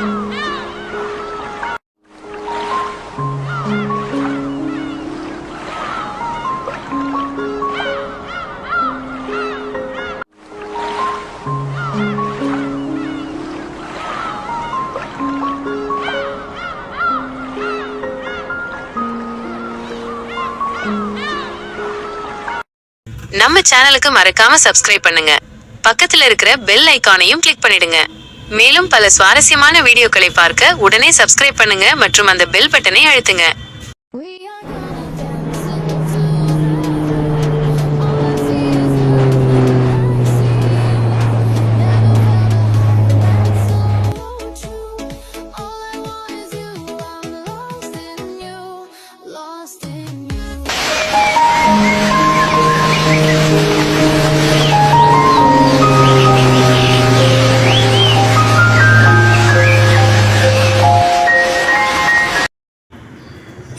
நம்ம சேனலுக்கு மறக்காம சப்ஸ்கிரைப் பண்ணுங்க. பக்கத்துல இருக்கிற பெல் ஐக்கானையும் கிளிக் பண்ணிடுங்க. மேலும் பல சுவாரஸ்யமான வீடியோக்களை பார்க்க உடனே சப்ஸ்கிரைப் பண்ணுங்க மற்றும் அந்த பெல் பட்டனை அழுத்துங்க.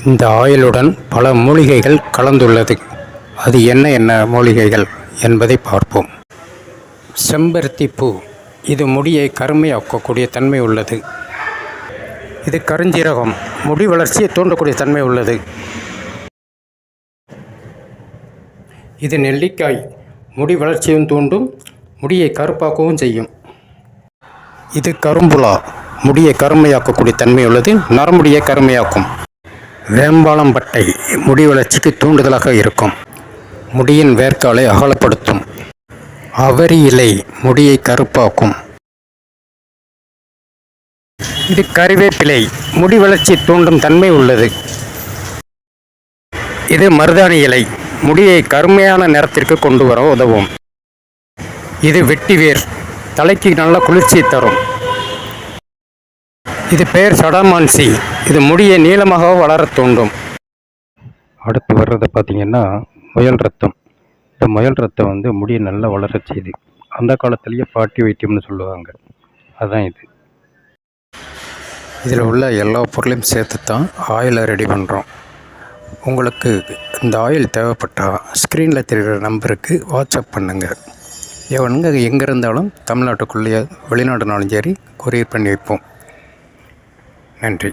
இந்த ஆயிலுடன் பல மூலிகைகள் கலந்துள்ளது. அது என்ன என்ன மூலிகைகள் என்பதை பார்ப்போம். செம்பருத்தி பூ. இது முடியை கருமையாக்கக்கூடிய தன்மை உள்ளது. இது கருஞ்சீரகம். முடி வளர்ச்சியை தூண்டக்கூடிய தன்மை உள்ளது. இது நெல்லிக்காய். முடி வளர்ச்சியும் தூண்டும் முடியை கருப்பாக்கவும் செய்யும். இது கரும்புலா. முடியை கருமையாக்கக்கூடிய தன்மை உள்ளது. நரமுடியை கருமையாக்கும். வேம்பாளம்பட்டை முடி வளர்ச்சிக்கு தூண்டுதலாக இருக்கும். முடியின் வேர்க்காலை அகலப்படுத்தும். அவரி இலை முடியை கருப்பாக்கும். இது கருவேப்பிலை முடி வளர்ச்சி தூண்டும் தன்மை உள்ளது. இது மருதாணி இலை. முடியை கருமையான நிறத்திற்கு கொண்டு வர உதவும். இது வெட்டிவேர் தலைக்கு நல்ல குளிர்ச்சியை தரும். இது பெயர் சடாமான்சி இது முடியை நீளமாக வளரத் தூண்டும். அடுத்து வர்றது பார்த்தீங்கன்னா முயல் ரத்தம். இந்த முயல் ரத்தம் வந்து முடியை நல்லா வளரச் செய்யுது அந்த காலத்துலேயே பாட்டி வைத்தியம்னு சொல்லுவாங்க. அதான் இது. இதில் உள்ள எல்லா பொருளையும் சேர்த்து தான் ஆயிலை ரெடி பண்ணுறோம் உங்களுக்கு இந்த ஆயில் தேவைப்பட்டால் ஸ்க்ரீனில் தெரிகிற நம்பருக்கு வாட்ஸ்அப் பண்ணுங்கள் எவனுங்க எங்கே இருந்தாலும் தமிழ்நாட்டுக்குள்ளேயே வெளிநாடுனாலும் சரி கொரியர் பண்ணி வைப்போம். நன்றி